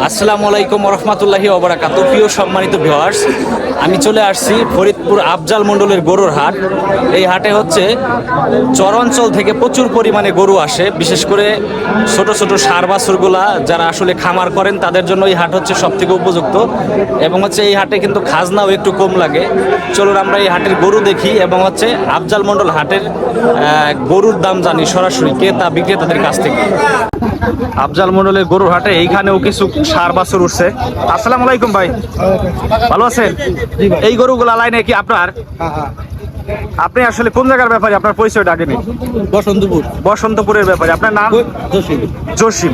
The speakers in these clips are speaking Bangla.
আসসালামু আলাইকুম রহমতুল্লাহি ওবরাকাত। প্রিয় সম্মানিত ভিউয়ার্স আমি চলে আসছি ফরিদপুর আফজাল মণ্ডলের গরুর হাট। এই হাটে হচ্ছে চরাঞ্চল থেকে প্রচুর পরিমাণে গরু আসে, বিশেষ করে ছোট ছোট সার বাছুরগুলা যারা আসলে খামার করেন, তাদের জন্য এই হাট হচ্ছে সব থেকে উপযুক্ত। এবং হচ্ছে এই হাটে কিন্তু খাজনাও একটু কম লাগে। চলুন আমরা এই হাটের গরু দেখি এবং হচ্ছে আফজাল মণ্ডল হাটের গরুর দাম জানি সরাসরি ক্রেতা বিক্রেতাদের কাছ থেকে। আফজাল মন্ডলের গরুর হাটে এইখানেও কিছু সার বাছুর উঠছে। আসসালামু আলাইকুম ভাই। ভালো আছেন? এই গরুগুলা লাইনে কি আপনার? আপনি আসলে কোন জায়গার ব্যাপারে? আপনার পরিচয়টা আগে নেই বসন্তপুর। বসন্তপুরের ব্যাপারে। আপনার নাম? জসিম।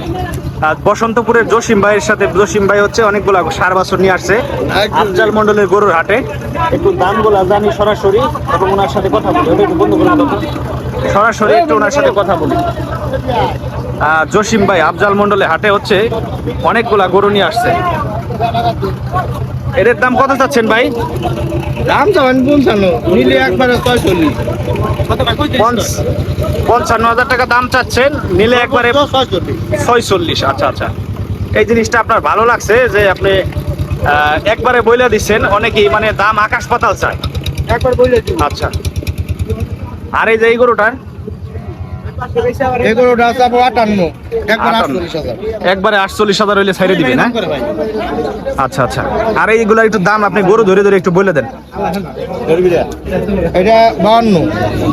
বসন্তপুরের জসিম ভাইয়ের সাথে জসিম ভাই হচ্ছে অনেকগুলা সার বাছুর নিয়ে আসছে আফজাল মন্ডলের গরুর হাটে। একটু দামগুলা জানি সরাসরি এবং ওনার সাথে কথা বলি। একটু বন্ধ। সরাসরি একটু ওনার সাথে কথা বলি। জসিম ভাই আফজাল মন্ডলের হাটে হচ্ছে অনেকগুলা গরু নিয়ে আসছে। এদের দাম কত চাচ্ছেন ভাই? দাম চাবেন পঞ্চান্ন নিলে একবারে ছয়চল্লিশ। পঞ্চ- পঞ্চান্ন হাজার টাকা দাম চাচ্ছেন নিলে একবারে ছয়চল্লিশ। আচ্ছা আচ্ছা। এই জিনিসটা আপনার ভালো লাগছে যে আপনি একবারে বইলে দিচ্ছেন অনেকেই মানে দাম আকাশ পাতাল চায়। একবার দিন। আচ্ছা। আর এই যে এই গরুটার? এগুলোটা চাবো আটান্ন। একবার আটচল্লিশ হাজার। একবারে আটচল্লিশ হাজার হইলে ছাইড়ে দিবে না? আচ্ছা আচ্ছা। আর এইগুলো একটু দাম আপনি গরু ধরে ধরে একটু বলে দেন। এটা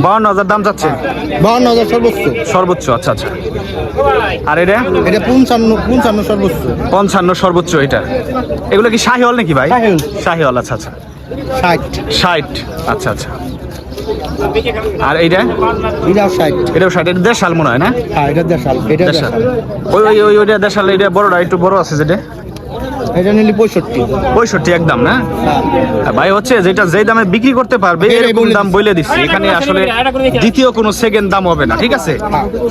বাউন্ন হাজার দাম চাচ্ছে? হাজার সর্বোচ্চ। সর্বোচ্চ আচ্ছা আচ্ছা। আর এটা? এটা পঞ্চান্ন পঞ্চান্ন সর্বোচ্চ। পঞ্চান্ন সর্বোচ্চ এটা। এগুলো কি শাহিওয়াল নাকি ভাই? শাহিওয়াল। শাহিওয়াল আচ্ছা আচ্ছা। ষাট। ষাট আচ্ছা আচ্ছা। আর এইটা? এটাও ষাট। এটাও ষাট এটা দেড় সাল মনে হয় না? হ্যাঁ এটা দেড়শাল এটা দেড় সাল ওই ওই ওইটা দেড় সাল এটা বড়টা একটু বড় আছে যেটা? এটা নিলে পঁয়ষট্টি। পঁয়ষট্টি একদম না? হ্যাঁ। ভাই হচ্ছে যেটা যেই দামে বিক্রি করতে পারবে এরকম দাম বলে দিচ্ছি। এখানে আসলে দ্বিতীয় কোনো সেকেন্ড দাম হবে না ঠিক আছে?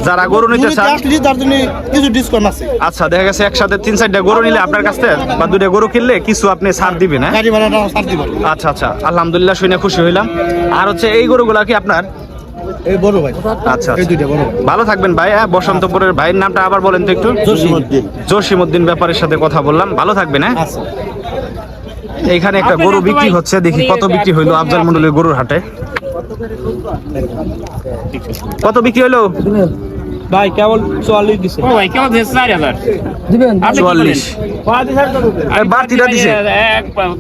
যারা গরু নিতে চান আসলে তার জন্য কিছু ডিসকাউন্ট আছে। আচ্ছা দেখা গেছে একসাথে তিন চারটা গরু নিলে আপনার কাছ থেকে বা দুইটা গরু কিনলে কিছু আপনি ছাড় দিবেন হ্যাঁ? গাড়ি ভাড়াটা ছাড় দিব আচ্ছা আচ্ছা আলহামদুলিল্লাহ শুনে খুশি হইলাম। আর হচ্ছে এই গরুগুলা কি আপনার এই বড় ভাই। আচ্ছা এই আচ্ছা। দুইটা বড় ভাই। ভালো থাকবেন ভাই হ্যাঁ বসন্তপুরের ভাইয়ের নামটা আবার বলেন তো একটু। জসিমউদ্দিন। জসিমউদ্দিন ব্যাপারের সাথে কথা বললাম। ভালো থাকবেন হ্যাঁ? আচ্ছা। এইখানে একটা গরু বিক্রি হচ্ছে দেখি কত বিক্রি হইল আফজাল মন্ডলের গরুর হাটে। কত বিক্রি হইল? ভাই কেবল চুয়াল্লিশ দিছে। ও ভাই দিয়েছে চার হাজার। দিবেন? চুয়াল্লিশ। বলেন? আর বাড়তিটা দিছে।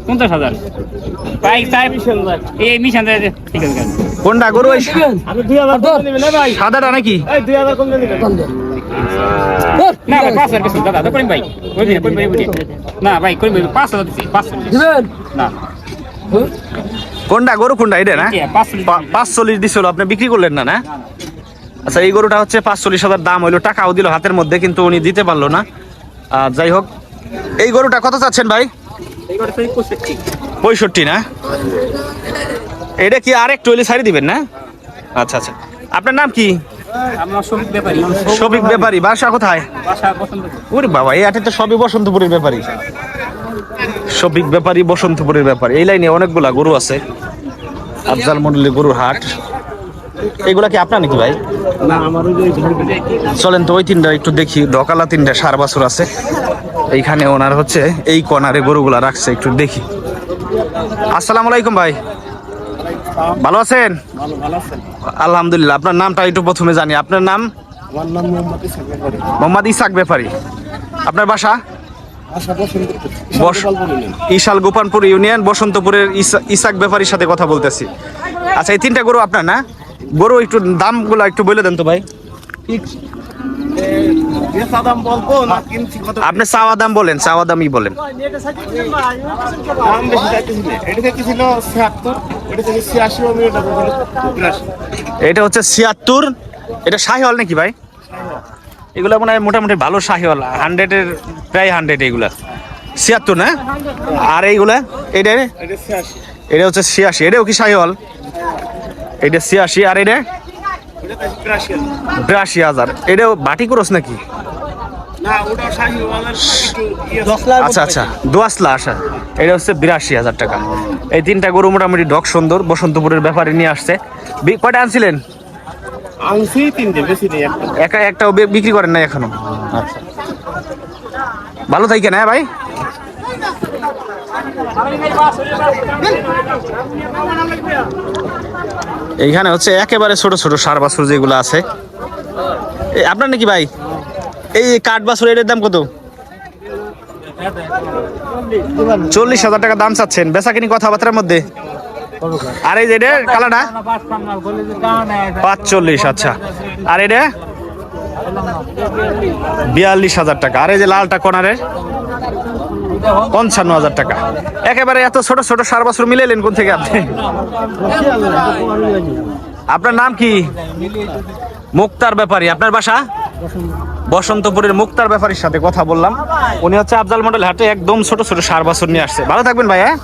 পঞ্চাশ হাজার। ভাই চার এই মিশন ঠিক আছে কোনটা গরু ওই আমি দুই হাজার কম না ভাই। সাদাটা নাকি? দুই হাজার কম দিবেন না ভাই পাঁচ হাজার দাদা করিম ভাই। না ভাই করিম ভাই পাঁচ হাজার পাঁচ দিবেন? না। কোনটা গরু কোনটা? এটা না? পাঁচচল্লিশ দিছিল আপনি বিক্রি করলেন না না। আচ্ছা এই গরুটা হচ্ছে পাঁচচল্লিশ হাজার দাম হইল টাকাও দিল হাতের মধ্যে কিন্তু উনি দিতে পারল না। আর যাই হোক এই গরুটা কত চাচ্ছেন ভাই? পঁয়ষট্টি। না? এটা কি আর একটু হইলে ছাড়ি দিবেন না? আচ্ছা আচ্ছা। আপনার নাম কি? শ্রমিক ব্যাপারী। বাসা কোথায়? ওরে বাবা এই হাটে তো সবই বসন্তপুরের ব্যাপারী। শফিক ব্যাপারী বসন্তপুরের ব্যাপারী। এই লাইনে অনেকগুলা গরু আছে। আফজাল মন্ডলের গরুর হাট। এগুলা কি আপনার নাকি ভাই? চলেন তো ওই তিনটা একটু দেখি। ডকালা তিনটা সার বাছুর আছে। এইখানে ওনার হচ্ছে এই কর্নারে গরুগুলা রাখছে একটু দেখি। আসসালামু আলাইকুম ভাই। ভালো আছেন? ভালো ভালো আছেন? আলহামদুলিল্লাহ আপনার নামটা একটু প্রথমে জানি। আপনার নাম? আমার নাম মোহাম্মদ ইসাক ব্যাপারী। আপনার বস- ইশাল গোপানপুর ইউনিয়ন। বসন্তপুরের ইসাক ব্যাপারীর সাথে কথা বলতেছি। আচ্ছা এই তিনটা গরু আপনার না? গরু একটু দামগুলো একটু বলে দেন তো ভাই। আপনি চাওয়া দাম বলেন চাওয়া দামই বলেন। এটা হচ্ছে ছিয়াত্তর। এটা শাহিওয়াল নাকি ভাই? এগুলো মনে হয় মোটামুটি ভালো শাহিওয়াল হান্ড্রেডের প্রায় হান্ড্রেড এগুলা। ছিয়াত্তর না? আর এইগুলা এটা এটা এটা হচ্ছে ছিয়াশি। এটাও কি শাহিওয়াল? এটা ছিয়াশি আর এটা? এটা বিরাশি হাজার। এটাও বাটি ক্রস নাকি? আচ্ছা আচ্ছা। দোয়াশলা আসা এটা হচ্ছে বিরাশি হাজার টাকা। এই তিনটা গরু মোটামুটি ডক সুন্দর বসন্তপুরের ব্যাপারে নিয়ে আসছে। কয়টা আনছিলেন? একা একটাও বিক্রি করেন না এখনও? আচ্ছা। ভালো থাকেন হ্যাঁ ভাই? এইখানে হচ্ছে একেবারে ছোট ছোট সার বাছুর যেগুলো আছে। আপনার নাকি ভাই? এই কাঠ বাছুর, এটার দাম কত? চল্লিশ হাজার টাকা দাম চাচ্ছেন বেচা কিনি কথাবার্তার মধ্যে। আর এই যে এটা কালাটা পাঁচচল্লিশ আচ্ছা। আর এটা? বিয়াল্লিশ হাজার টাকা। আর এই যে লালটা কোনারের? পঞ্চান্ন হাজার টাকা। একেবারে এত ছোট ছোট সার বছর মিলাইলেন কোন থেকে আপনি? আপনার নাম কি? মুক্তার ব্যাপারী। আপনার বাসা? বসন্তপুরের মুক্তার ব্যাপারীর সাথে কথা বললাম। উনি হচ্ছে আফজাল মডেল হাটে একদম ছোট ছোট সার বাছুর নিয়ে আসছে। ভালো থাকবেন ভাই হ্যাঁ?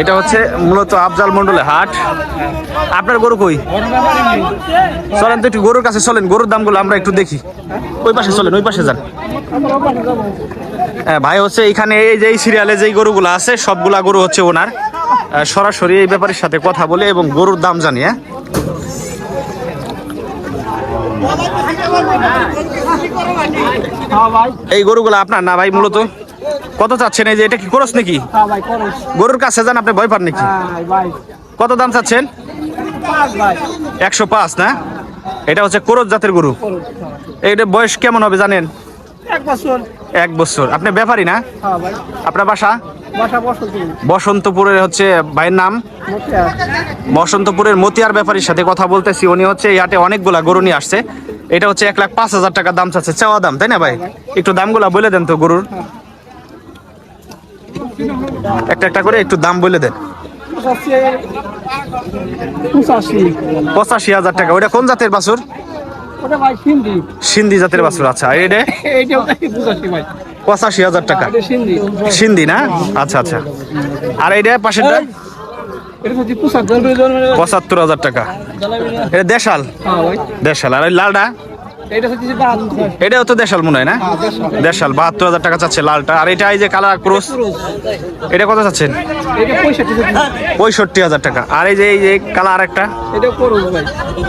এটা হচ্ছে মূলত আফজাল মন্ডলের হাট। আপনার গরু কই? চলেন তো একটু গরুর কাছে চলেন গরুর দামগুলো আমরা একটু দেখি। ওই পাশে চলেন ওই পাশে যান। হ্যাঁ, ভাই হচ্ছে এখানে এই যে এই সিরিয়ালে যেই গরুগুলো আছে সবগুলা গরু হচ্ছে ওনার। সরাসরি এই ব্যাপারের সাথে কথা বলে এবং গরুর দাম জানিয়ে এই গরুগুলো আপনার না ভাই মূলত? কত চাচ্ছেন? এই যে এটা কি করস নাকি? গরুর কাছে যান আপনি ভয় পান নাকি? কত দাম চাচ্ছেন? একশো পাঁচ না? এটা হচ্ছে কোরজ জাতের গরু। এইটা বয়স কেমন হবে জানেন? এক বছর। এক বছর। আপনি ব্যাপারী না? হ্যাঁ আপনার বাসা? বসন্তপুরের হচ্ছে ভাইয়ের নাম? বসন্তপুরের মতিয়ার ব্যাপারীর সাথে কথা বলতেছি। উনি হচ্ছে হাটে অনেকগুলা গরু নিয়ে আসছে। এটা হচ্ছে এক লাখ পাঁচ হাজার টাকা দাম চাচ্ছে। চাওয়া দাম তাই না ভাই? একটু দামগুলা বলে দেন তো গরুর। একটা একটা করে একটু দাম বলে দেন। পঁচাশি হাজার। টাকা। ওটা কোন জাতের বাছুর? ভাই সিন্ধি। জাতের বাছুর। আচ্ছা এটা পঁচাশি হাজার টাকা। সিন্ধি। না? আচ্ছা আচ্ছা। আর এইটা পাশেরটা? পঁচাত্তর হাজার টাকা। এটা দেশাল? হ্যাঁ দেশাল। আর ওই লালটা? এটা এটাও তো দেশাল মনে হয় না? দেশাল। বাহাত্তর হাজার টাকা চাচ্ছে লালটা। আর এটা এই যে কালার ক্রস এটা কত চাচ্ছেন? পঁয়ষট্টি হাজার টাকা। আর এই যে এই যে কালার একটা এটা করো ভাই।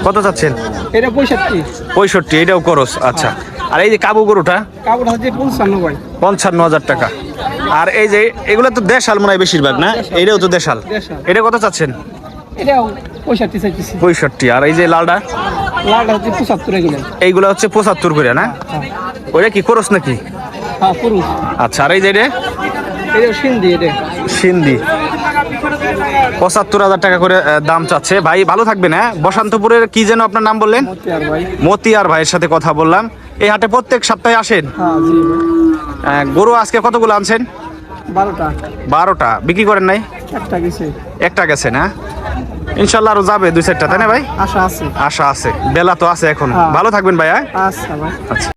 কত চাচ্ছেন? পঁয়ষট্টি। এটাও করস আচ্ছা। আর এই যে কাবু গরুটা? হচ্ছে পঞ্চান্ন ভাই। পঞ্চান্ন হাজার টাকা। আর এই যে এগুলো তো দেশাল মনে হয় বেশিরভাগ না? এটাও তো দেশাল। এটা কত চাচ্ছেন? পঁয়ষট্টি আর এই যে লালটা লালটা হচ্ছে পঁচাত্তর এইগুলো হচ্ছে পঁচাত্তর করে না? ওটা কি করস নাকি? হ্যাঁ আচ্ছা আর এই যে সিন্ধি সিন্ধি। পঁচাত্তর হাজার টাকা করে দাম চাচ্ছে। ভাই ভালো থাকবেন হ্যাঁ? বসন্তপুরের কি যেন আপনার নাম বললেন? মতিয়ার ভাইয়ের সাথে কথা বললাম। এই হাটে প্রত্যেক সপ্তাহে আসেন? হ্যাঁ আহ, গরু আজকে কতগুলো আনছেন? বারোটা। বারোটা। বিক্রি করেন নাই? একটা গেছে। একটা গেছে না? ইনশাল্লাহ আরও যাবে দুই চারটা তাই না ভাই? আশা আছে। আশা আছে। বেলা তো আছে এখন। হ্যাঁ। ভালো থাকবেন ভাই হ্যাঁ? আচ্ছা ভাই। আচ্ছা।